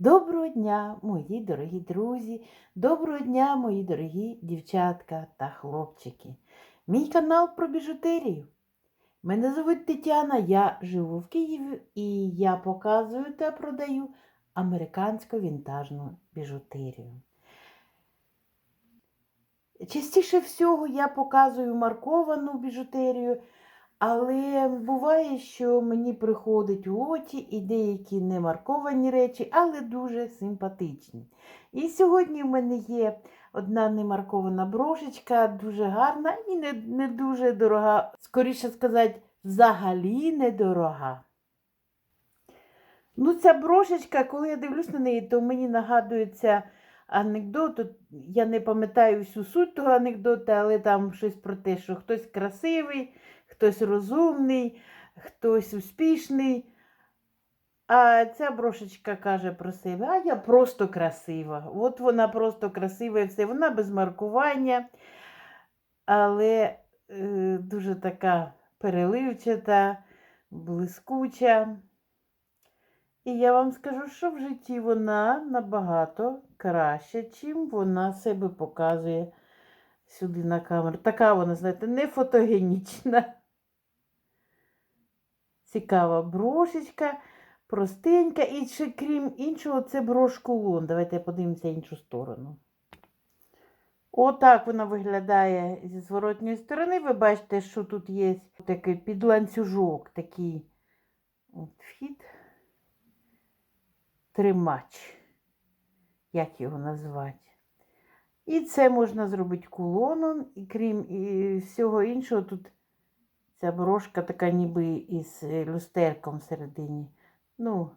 Доброго дня, мої дорогі друзі, доброго дня, мої дорогі дівчатка та хлопчики. Мій канал про біжутерію. Мене звуть Тетяна, я живу в Києві і я показую та продаю американську вінтажну біжутерію. Частіше всього я показую марковану біжутерію, але буває, що мені приходить у лоті і деякі не марковані речі, але дуже симпатичні. І сьогодні в мене є одна немаркована брошечка, дуже гарна і не, не дуже дорога, скоріше сказати, взагалі недорога. Ну, ця брошечка, коли я дивлюсь на неї, то мені нагадується анекдот. Я не пам'ятаю всю суть того анекдота, але там щось про те, що хтось красивий, хтось розумний, хтось успішний. А ця брошечка каже про себе, а я просто красива. От вона просто красива і все. Вона без маркування, але е, дуже така переливчата, блискуча. І я вам скажу, що в житті вона набагато краще, чим вона себе показує сюди на камеру. Така вона, знаєте, не фотогенічна. Цікава брошечка, простенька. І ще, крім іншого, це брошкулон. Давайте подивимося іншу сторону. Отак вона виглядає зі зворотньої сторони. Ви бачите, що тут є такий підланцюжок, такий от вхід, тримач, як його назвати. І це можна зробити кулоном, і крім і всього іншого, тут ця брошка така ніби із люстерком всередині. Ну,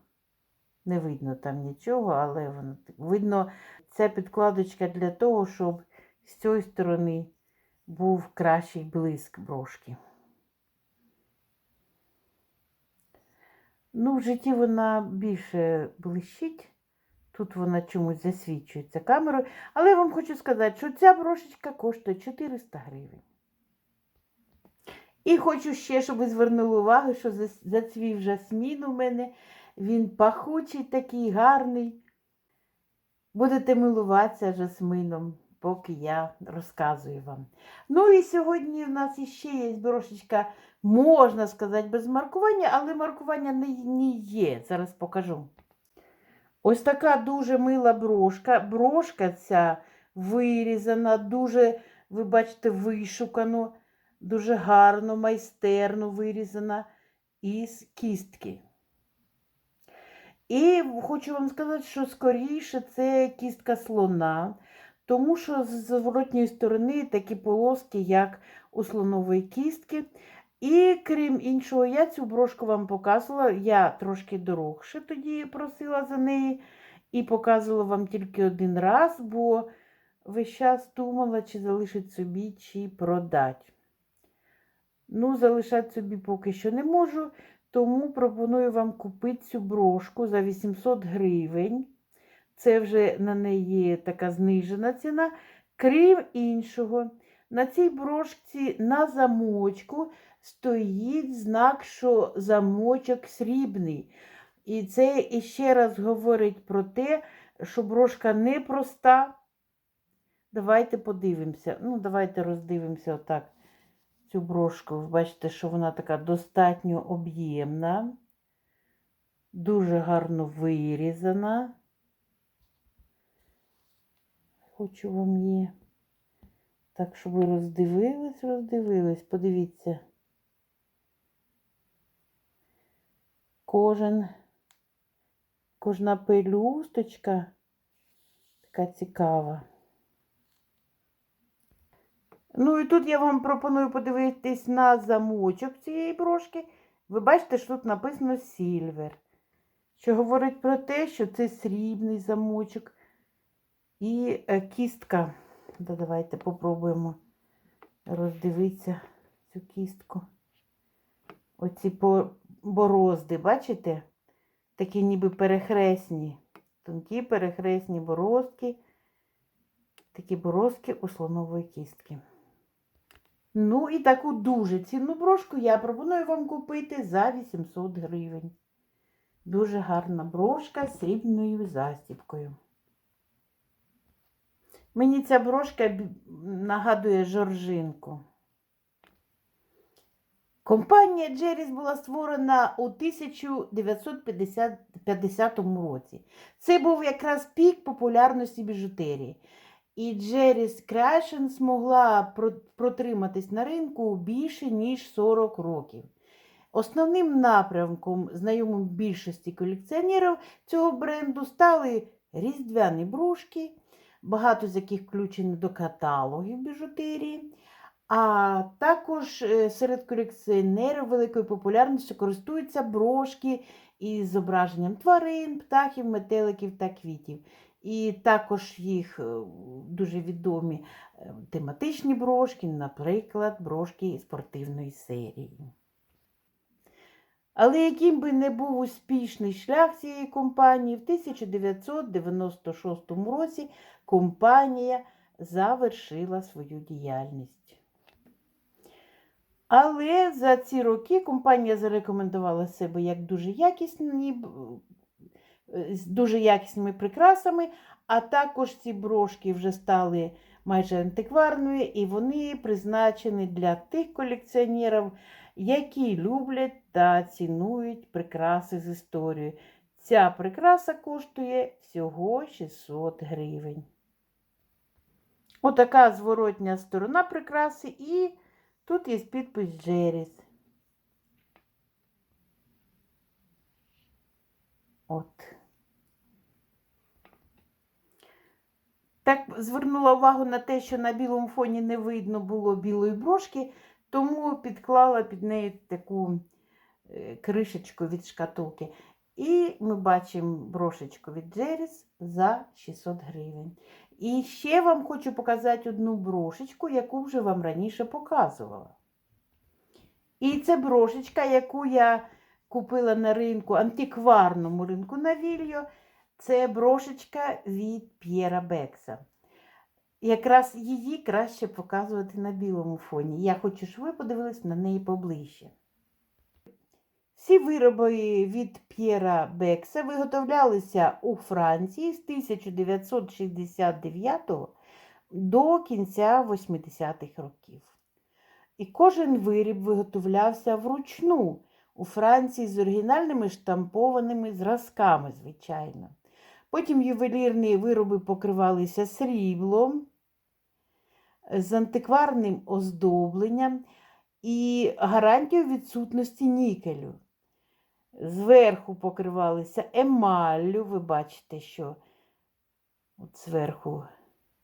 не видно там нічого, але воно видно, це підкладочка для того, щоб з цієї сторони був кращий блиск брошки. Ну, в житті вона більше блищить. Тут вона чомусь засвічується камерою. Але я вам хочу сказати, що ця брошечка коштує 400 гривень. І хочу ще, щоб ви звернули увагу, що зас- зацвів жасмін у мене. Він пахучий, такий гарний. Будете милуватися жасмином, поки я розказую вам. Ну і сьогодні в нас іще є брошечка, можна сказати, без маркування, але маркування не, не є. Зараз покажу. Ось така дуже мила брошка. Брошка ця вирізана, дуже, ви бачите, вишукано, дуже гарно, майстерно вирізана із кістки. І хочу вам сказати, що скоріше це кістка слона, тому що з зворотньої сторони такі полоски, як у слонової кістки. І крім іншого, я цю брошку вам показувала. Я трошки дорогше тоді просила за неї і показувала вам тільки один раз, бо весь час думала, чи залишить собі, чи продать. Ну, залишати собі поки що не можу, тому пропоную вам купити цю брошку за 800 гривень. Це вже на неї така знижена ціна. Крім іншого, на цій брошці на замочку стоїть знак, що замочок срібний. І це іще раз говорить про те, що брошка непроста. Давайте подивимося. Ну, давайте роздивимося отак цю брошку. Ви бачите, що вона така достатньо об'ємна, дуже гарно вирізана. Хочу вам її. Так, щоб ви роздивились, роздивились, подивіться. Кожен, кожна пелюсточка така цікава. Ну і тут я вам пропоную подивитись на замочок цієї брошки. Ви бачите, що тут написано Сільвер, що говорить про те, що це срібний замочок. І е, кістка. Да, давайте попробуємо роздивитися цю кістку. Оці борозди, бачите? Такі ніби перехресні. Тонкі перехресні борозки. Такі борозки у слонової кістки. Ну і таку дуже цінну брошку я пропоную вам купити за 800 гривень. Дуже гарна брошка з срібною застібкою. Мені ця брошка нагадує жоржинку. Компанія Джеріс була створена у 1950 році. Це був якраз пік популярності біжутерії. І Джеріс Creation змогла протриматись на ринку більше, ніж 40 років. Основним напрямком, знайомим більшості колекціонерів цього бренду, стали різдвяні брушки, багато з яких включені до каталогів біжутерії. А також е, серед колекціонерів великою популярністю користуються брошки із зображенням тварин, птахів, метеликів та квітів. І також їх е, дуже відомі е, тематичні брошки, наприклад, брошки спортивної серії. Але яким би не був успішний шлях цієї компанії, в 1996 році компанія завершила свою діяльність. Але за ці роки компанія зарекомендувала себе як дуже якісні, з дуже якісними прикрасами, а також ці брошки вже стали майже антикварною, і вони призначені для тих колекціонерів, які люблять та цінують прикраси з історією. Ця прикраса коштує всього 600 гривень. Отака зворотня сторона прикраси, і тут є підпис Джеріс. От. Так звернула увагу на те, що на білому фоні не видно було білої брошки, тому підклала під неї таку е, кришечку від шкатулки. І ми бачимо брошечку від Джеріс за 600 гривень. І ще вам хочу показати одну брошечку, яку вже вам раніше показувала. І це брошечка, яку я купила на ринку, антикварному ринку на Вільо. Це брошечка від П'єра Бекса. Якраз її краще показувати на білому фоні. Я хочу, щоб ви подивились на неї поближче. Всі вироби від П'єра Бекса виготовлялися у Франції з 1969 до кінця 80-х років. І кожен виріб виготовлявся вручну у Франції з оригінальними штампованими зразками, звичайно. Потім ювелірні вироби покривалися сріблом, з антикварним оздобленням і гарантією відсутності нікелю. Зверху покривалися емаллю. Ви бачите, що от зверху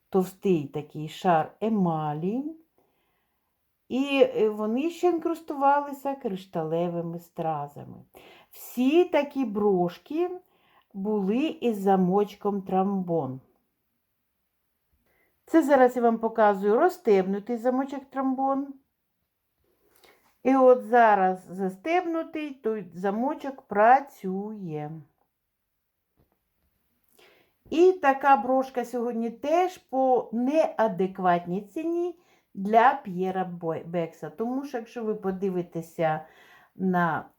товстий такий шар емалі. І е, вони ще інкрустувалися кришталевими стразами. Всі такі брошки були із замочком трамбон. Це зараз я вам показую розстебнутий замочок трамбон. І от зараз застебнутий, той замочок працює. І така брошка сьогодні теж по неадекватній ціні для П'єра Бекса. Тому що, якщо ви подивитеся на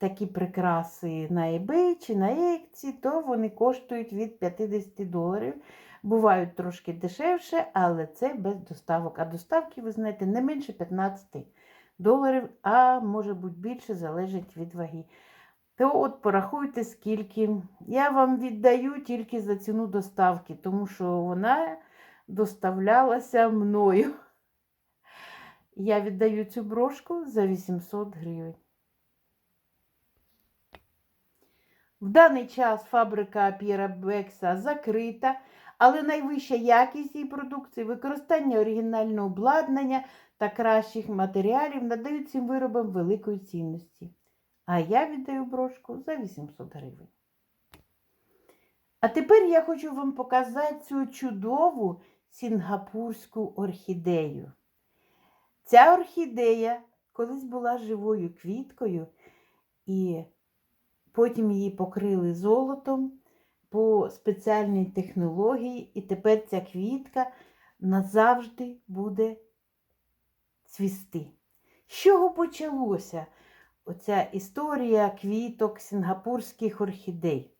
такі прикраси на eBay чи на Etsy, то вони коштують від 50 доларів. Бувають трошки дешевше, але це без доставок. А доставки, ви знаєте, не менше 15 доларів, а може бути більше, залежить від ваги. То от порахуйте, скільки. Я вам віддаю тільки за ціну доставки, тому що вона доставлялася мною. Я віддаю цю брошку за 800 гривень. В даний час фабрика П'єра Бекса закрита, але найвища якість її продукції, використання оригінального обладнання та кращих матеріалів надають цим виробам великої цінності. А я віддаю брошку за 800 гривень. А тепер я хочу вам показати цю чудову сінгапурську орхідею. Ця орхідея колись була живою квіткою, і потім її покрили золотом по спеціальній технології, і тепер ця квітка назавжди буде цвісти. З чого почалося? оця історія квіток сінгапурських орхідей.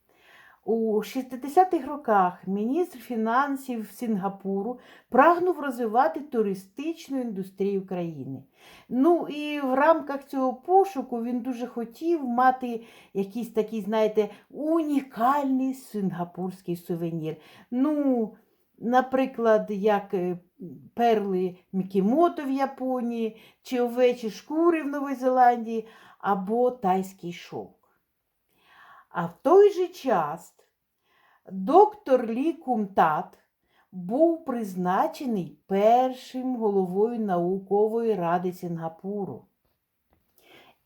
У 60-х роках міністр фінансів Сінгапуру прагнув розвивати туристичну індустрію країни. Ну і в рамках цього пошуку він дуже хотів мати якийсь такий, знаєте, унікальний сингапурський сувенір. Ну, наприклад, як е, перли Мікімото в Японії, чи овечі шкури в Новій Зеландії, або тайський шовк. А в той же час доктор Лі Кумтат був призначений першим головою наукової ради Сінгапуру.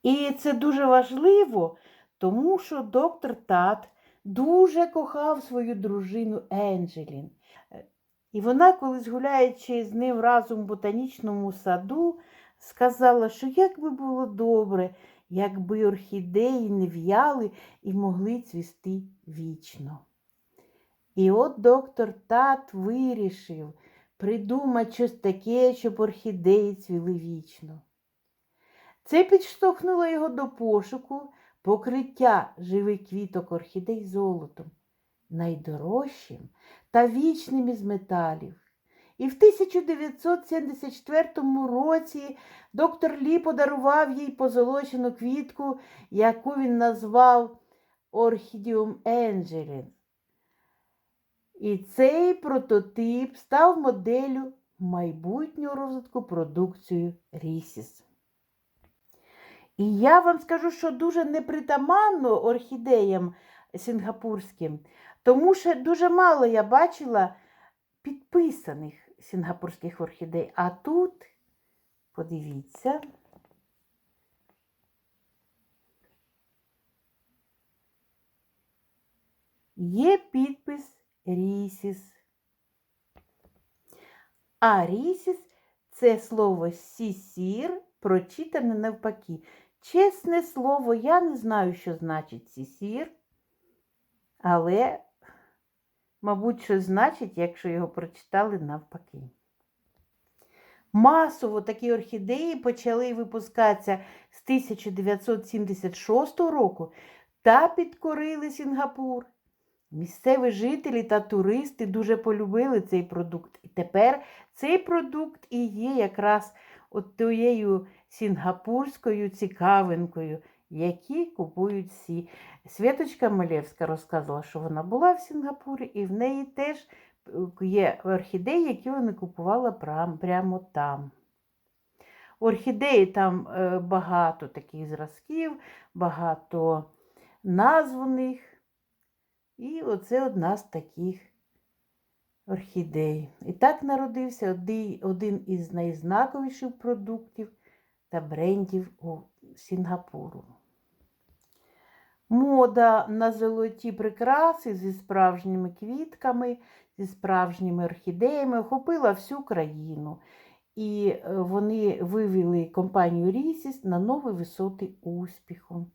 І це дуже важливо, тому що доктор Тат дуже кохав свою дружину Енджелін. І вона, колись гуляючи з ним разом в ботанічному саду, сказала, що як би було добре, якби орхідеї не в'яли і могли цвісти вічно. І от доктор Тат вирішив придумати щось таке, щоб орхідеї цвіли вічно. Це підштовхнуло його до пошуку покриття живих квіток орхідей золотом, найдорожчим та вічним із металів. І в 1974 році доктор Лі подарував їй позолочену квітку, яку він назвав Орхідіум Енджелін. І цей прототип став моделлю майбутнього розвитку продукції Рісіс. І я вам скажу, що дуже непритаманно орхідеям сінгапурським, тому що дуже мало я бачила підписаних сінгапурських орхідей. А тут, подивіться, є підпис Рісіс. А Рісіс це слово сісір, прочитане навпаки. Чесне слово, я не знаю, що значить сісір, але, мабуть, що значить, якщо його прочитали навпаки. Масово такі орхідеї почали випускатися з 1976 року та підкорили Сінгапур. Місцеві жителі та туристи дуже полюбили цей продукт. І тепер цей продукт і є якраз от тією сінгапурською цікавинкою, які купують всі. Святочка Малєвська розказувала, що вона була в Сінгапурі, і в неї теж е, є орхідеї, які вона купувала прямо там. Орхідеї там е, багато таких зразків, багато назв у них. І оце одна з таких орхідей. І так народився один із найзнаковіших продуктів та брендів у Сінгапуру. Мода на золоті прикраси зі справжніми квітками, зі справжніми орхідеями охопила всю країну. І е, вони вивели компанію Рісіс на нові висоти успіху.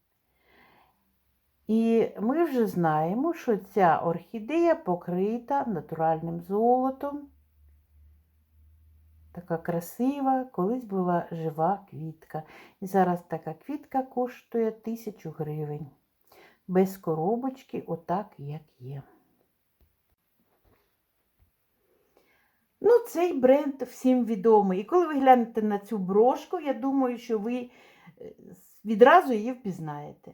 І ми вже знаємо, що ця орхідея покрита натуральним золотом. Така красива, колись була жива квітка. І зараз така квітка коштує тисячу гривень. Без коробочки, отак, як є. Ну, цей бренд всім відомий. І коли ви глянете на цю брошку, я думаю, що ви е, відразу її впізнаєте.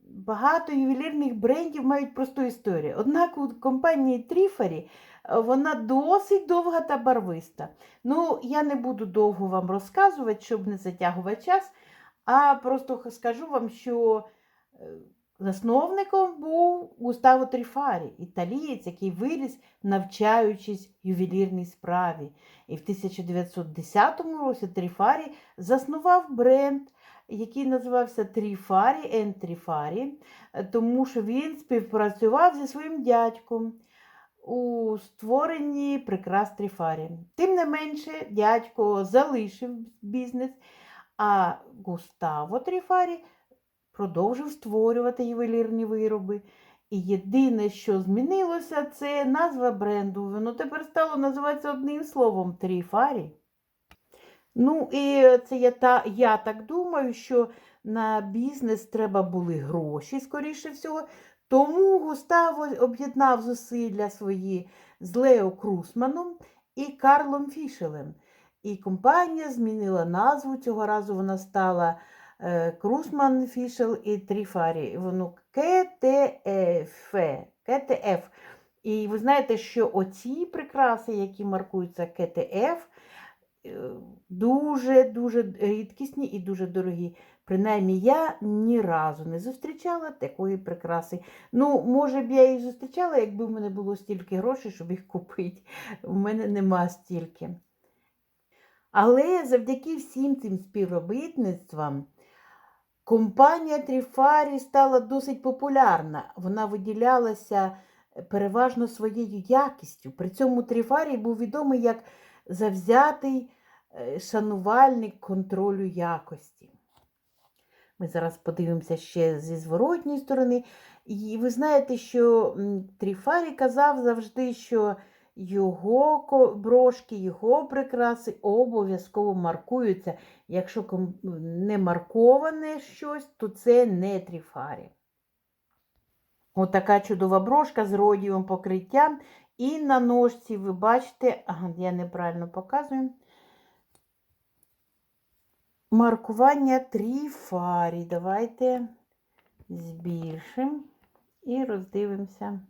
Багато ювелірних брендів мають просту історію. Однак у компанії Тріфарі е, вона досить довга та барвиста. Ну, я не буду довго вам розказувати, щоб не затягувати час, а просто скажу вам, що е, засновником був Густаво Тріфарі, італієць, який виріс, навчаючись ювелірній справі. І в 1910 році Тріфарі заснував бренд який називався Тріфарі Ен Тріфарі, тому що він співпрацював зі своїм дядьком у створенні прикрас Тріфарі. Тим не менше, дядько залишив бізнес, а Густаво Тріфарі продовжив створювати ювелірні вироби. І єдине, що змінилося, це назва бренду. Воно тепер стало називатися одним словом Тріфарі. Ну, і це я, та, я так думаю, що на бізнес треба були гроші, скоріше всього. Тому Густаво об'єднав зусилля свої з Лео Крусманом і Карлом Фішелем. І компанія змінила назву. Цього разу вона стала Крусман Фішел і Тріфарі. Воно КТФ. КТФ. І ви знаєте, що оці прикраси, які маркуються КТФ, е, дуже-дуже рідкісні і дуже дорогі. Принаймні, я ні разу не зустрічала такої прикраси. Ну, може б я її зустрічала, якби в мене було стільки грошей, щоб їх купити. У мене нема стільки. Але завдяки всім цим співробітництвам компанія Тріфарі стала досить популярна. Вона виділялася переважно своєю якістю. При цьому Тріфарій був відомий як завзятий е, шанувальник контролю якості. Ми зараз подивимося ще зі зворотньої сторони. І ви знаєте, що Тріфарі казав завжди, що його брошки, його прикраси обов'язково маркуються. Якщо не марковане щось, то це не Тріфарі. Отака чудова брошка з родієвим покриттям. І на ножці ви бачите, я неправильно показую. Маркування тріфарі. Давайте збільшимо і роздивимося.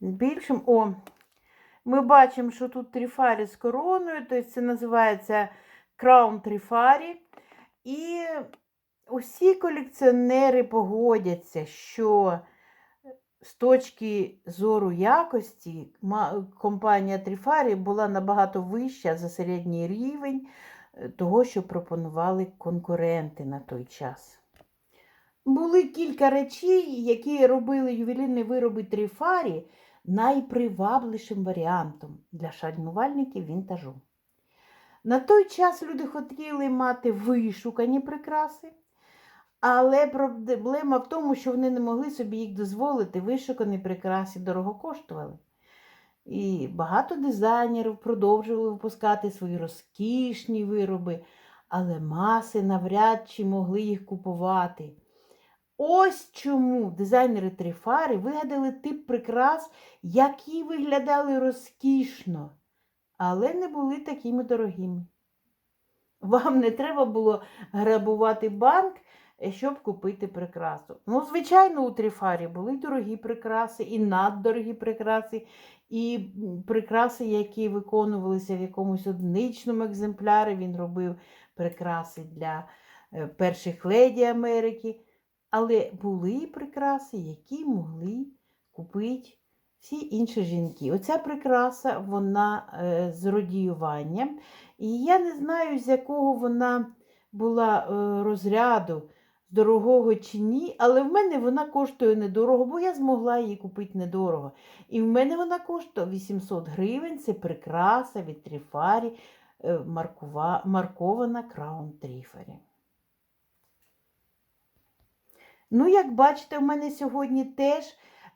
Збільшимо. О, ми бачимо, що тут тріфарі з короною, тобто це називається Crown Тріфарі. І усі колекціонери погодяться, що з точки зору якості компанія Тріфарі була набагато вища за середній рівень е, того, що пропонували конкуренти на той час. Були кілька речей, які робили ювелірні вироби Тріфарі найпривабливішим варіантом для шанувальників вінтажу. На той час люди хотіли мати вишукані прикраси, але проблема в тому, що вони не могли собі їх дозволити. Вишукані прикраси дорого коштували. І багато дизайнерів продовжували випускати свої розкішні вироби, але маси навряд чи могли їх купувати. Ось чому дизайнери Трифари вигадали тип прикрас, які виглядали розкішно, але не були такими дорогими. Вам не треба було грабувати банк, е, щоб купити прикрасу. Ну, звичайно, у Трифарі були дорогі прикраси, і наддорогі прикраси, і прикраси, які виконувалися в якомусь одиничному екземплярі. Він робив прикраси для е, перших леді Америки. Але були прикраси, які могли купити всі інші жінки. Оця прикраса, вона е, з родіюванням. І я не знаю, з якого вона була е, розряду, дорогого чи ні, але в мене вона коштує недорого, бо я змогла її купити недорого. І в мене вона коштує 800 гривень. Це прикраса від Тріфарі, е, маркова, маркована Краун Тріфарі. Ну, як бачите, в мене сьогодні теж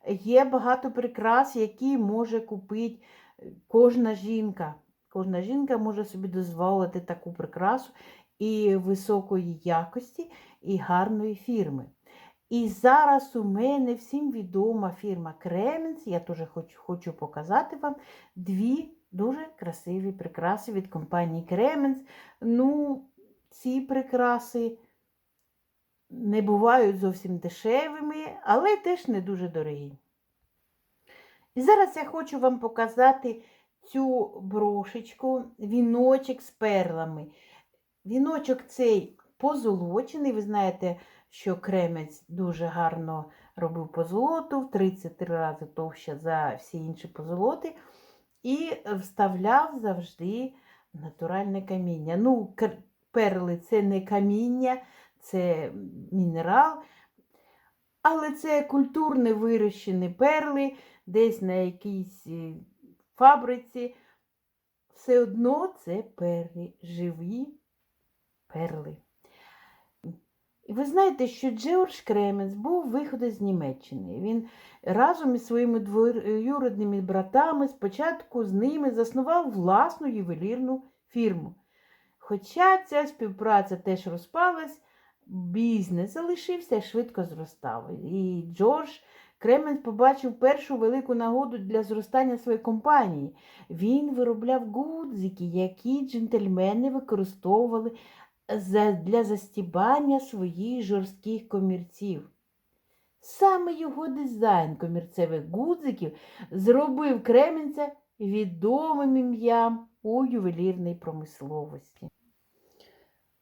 є багато прикрас, які може купити е, кожна жінка. Кожна жінка може собі дозволити таку прикрасу і високої якості, і гарної фірми. І зараз у мене всім відома фірма Кременс. Я теж хочу, хочу показати вам дві дуже красиві прикраси від компанії Кременс. Ну, ці прикраси не бувають зовсім дешевими, але теж не дуже дорогі. І зараз я хочу вам показати цю брошечку, віночок з перлами. Віночок цей позолочений. Ви знаєте, що кремець дуже гарно робив позолоту, в 33 рази товще за всі інші позолоти. І вставляв завжди натуральне каміння. Ну, перли це не каміння, це мінерал. Але це культурне вирощені перли, десь на якійсь е, фабриці. Все одно це перли, живі перли. І ви знаєте, що Джордж Кременс був виходом з Німеччини. Він разом із своїми двоюродними братами спочатку з ними заснував власну ювелірну фірму. Хоча ця співпраця теж розпалась, бізнес залишився швидко зростав. І Джордж Кременс побачив першу велику нагоду для зростання своєї компанії. Він виробляв гудзики, які джентльмени використовували для застібання своїх жорстких комірців. Саме його дизайн комірцевих гудзиків зробив Кременця відомим ім'ям у ювелірній промисловості.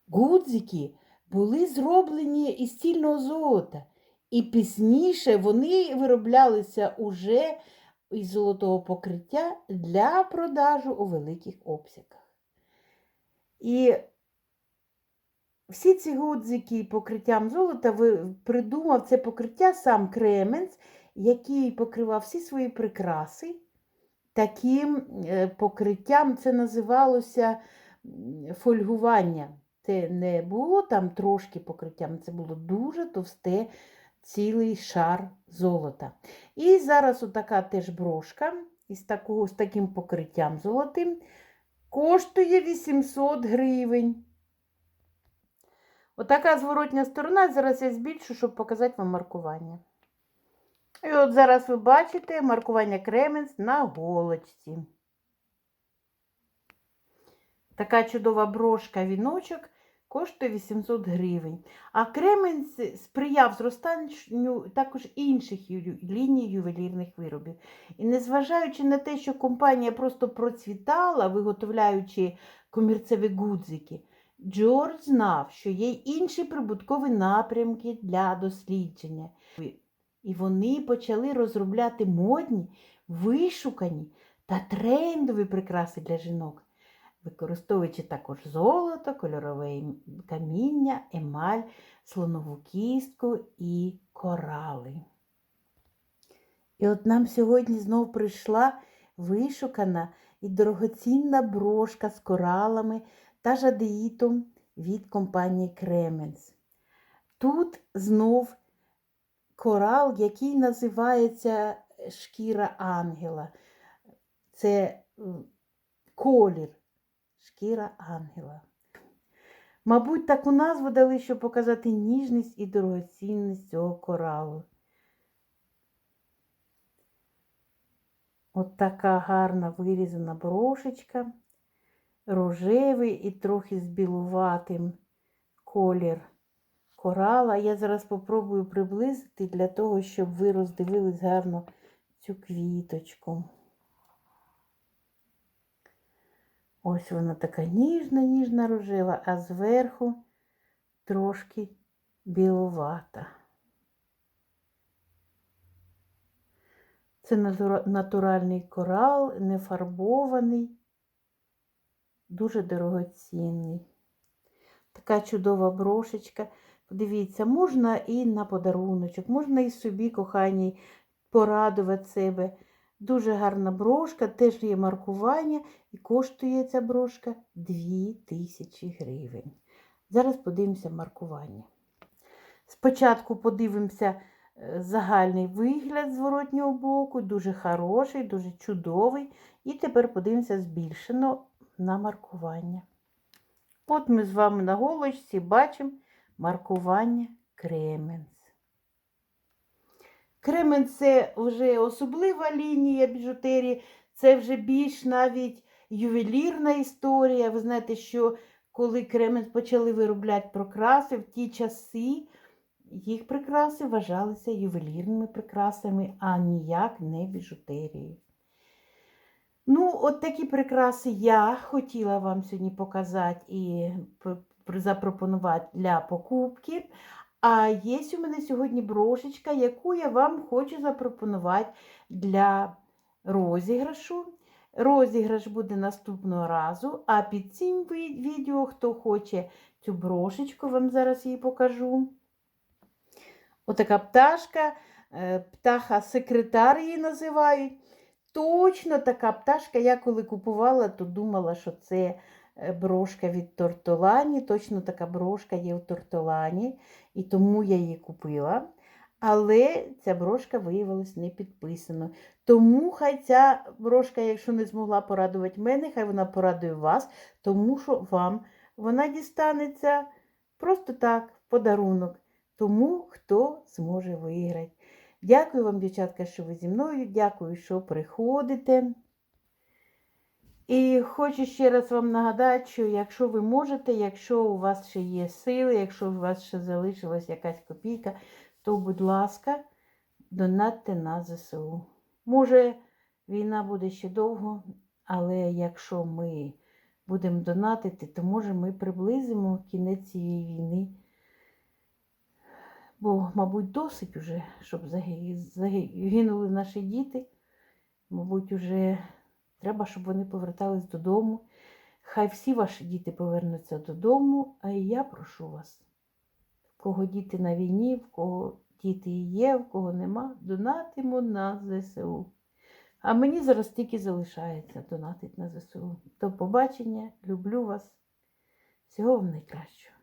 Гудзики були зроблені із стільного золота, і пізніше вони вироблялися уже із золотого покриття для продажу у великих обсягах. І всі ці гудзики покриттям золота придумав це покриття сам Кременц, який покривав всі свої прикраси. Таким е, покриттям це називалося фольгування. Це не було там трошки покриттям, це було дуже товсте цілий шар золота. І зараз отака теж брошка із такого, з таким покриттям золотим коштує 800 гривень. Отака зворотня сторона. Зараз я збільшу, щоб показати вам маркування. І от зараз ви бачите маркування Кременс на голочці. Така чудова брошка віночок коштує 800 гривень. А Кременс сприяв зростанню також інших ліній ювелірних виробів. І незважаючи на те, що компанія просто процвітала, виготовляючи комірцеві гудзики, Джордж знав, що є інші прибуткові напрямки для дослідження. І вони почали розробляти модні, вишукані та трендові прикраси для жінок, використовуючи також золото, кольорове каміння, емаль, слонову кістку і корали. І от нам сьогодні знов прийшла вишукана і дорогоцінна брошка з коралами та жадеїтом від компанії Кременс. Тут знов корал, який називається шкіра ангела. Це колір шкіра ангела. Мабуть, таку назву дали, щоб показати ніжність і дорогоцінність цього коралу. От така гарна вирізана брошечка, рожевий і трохи з білуватим колір корала. Я зараз попробую приблизити для того, щоб ви роздивились гарно цю квіточку. Ось вона така ніжна, ніжна рожева, а зверху трошки білувата. Це натуральний корал, не фарбований, дуже дорогоцінний. Така чудова брошечка. Подивіться, можна і на подаруночок, можна і собі, коханій, порадувати себе. Дуже гарна брошка, теж є маркування, і коштує ця брошка 2000 гривень. Зараз подивимося маркування. Спочатку подивимося е, загальний вигляд зворотнього боку, дуже хороший, дуже чудовий. І тепер подивимося збільшено на маркування. От ми з вами на голочці бачимо маркування Кременс. Кременс це вже особлива лінія біжутерії, це вже більш навіть ювелірна історія. Ви знаєте, що коли Кременс почали виробляти прикраси, в ті часи їх прикраси вважалися ювелірними прикрасами, а ніяк не біжутерією. Ну, от такі прикраси я хотіла вам сьогодні показати і запропонувати для покупки. А є у мене сьогодні брошечка, яку я вам хочу запропонувати для розіграшу. Розіграш буде наступного разу, а під цим відео, хто хоче цю брошечку, вам зараз її покажу. Отака пташка, е, птаха-секретар її називають. Точно така пташка. Я коли купувала, то думала, що це брошка від Тортолані. Точно така брошка є у Тортолані, і тому я її купила. Але ця брошка виявилась не підписаною. Тому хай ця брошка, якщо не змогла порадувати мене, хай вона порадує вас, тому що вам вона дістанеться просто так, в подарунок тому, хто зможе виграти. Дякую вам, дівчатка, що ви зі мною. Дякую, що приходите. І хочу ще раз вам нагадати, що якщо ви можете, якщо у вас ще є сили, якщо у вас ще залишилась якась копійка, то, будь ласка, донатьте на ЗСУ. Може, війна буде ще довго, але якщо ми будемо донатити, то може ми приблизимо кінець цієї війни. Бо, мабуть, досить уже, щоб загинули наші діти. Мабуть, уже треба, щоб вони повертались додому. Хай всі ваші діти повернуться додому, а і я прошу вас, в кого діти на війні, в кого діти є, в кого нема, донатимо на ЗСУ. А мені зараз тільки залишається донатити на ЗСУ. До побачення, люблю вас. Всього вам найкращого.